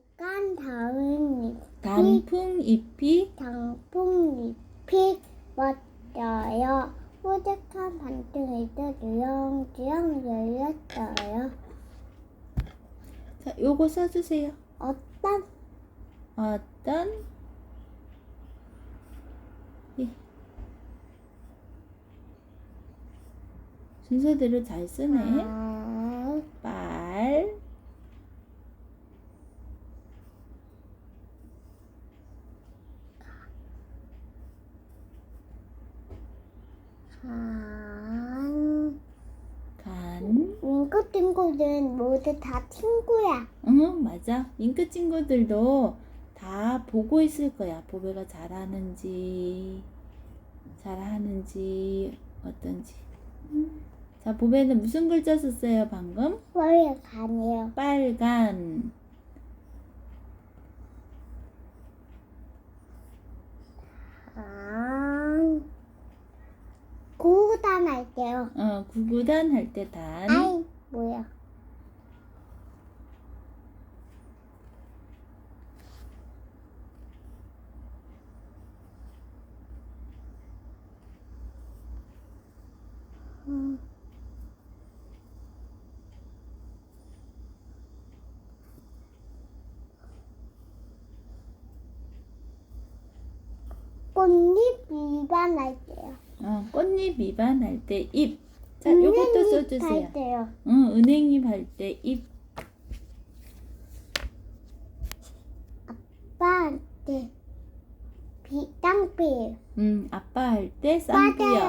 약간 다은 단풍잎이 단풍잎이 왔어요. 뽀득한 반등이도 주렁주렁 열렸어요. 자, 요거 써주세요. 어떤 어떤 예. 순서대로 잘 쓰네. 아, 빨, 간 간. 인구 친구들은 모두 다 친구야. 응, 맞아. 잉크 친구들도 다 보고 있을 거야. 보배가 잘하는지, 잘하는지, 어떤지. 자, 보배는 무슨 글자 썼어요, 방금? 왜 간이요? 빨간. 간 구단 할게요. 어, 구구단 할 때 단. 아이 뭐야? 음. 꽃잎 위반 할게요. 어, 꽃잎 위반 할때 잎. 자, 요것도 써주세요. 할게요. 응, 은행잎 할때 잎. 아빠한테 비 땅비 음, 아빠 할 때. 쌍두요.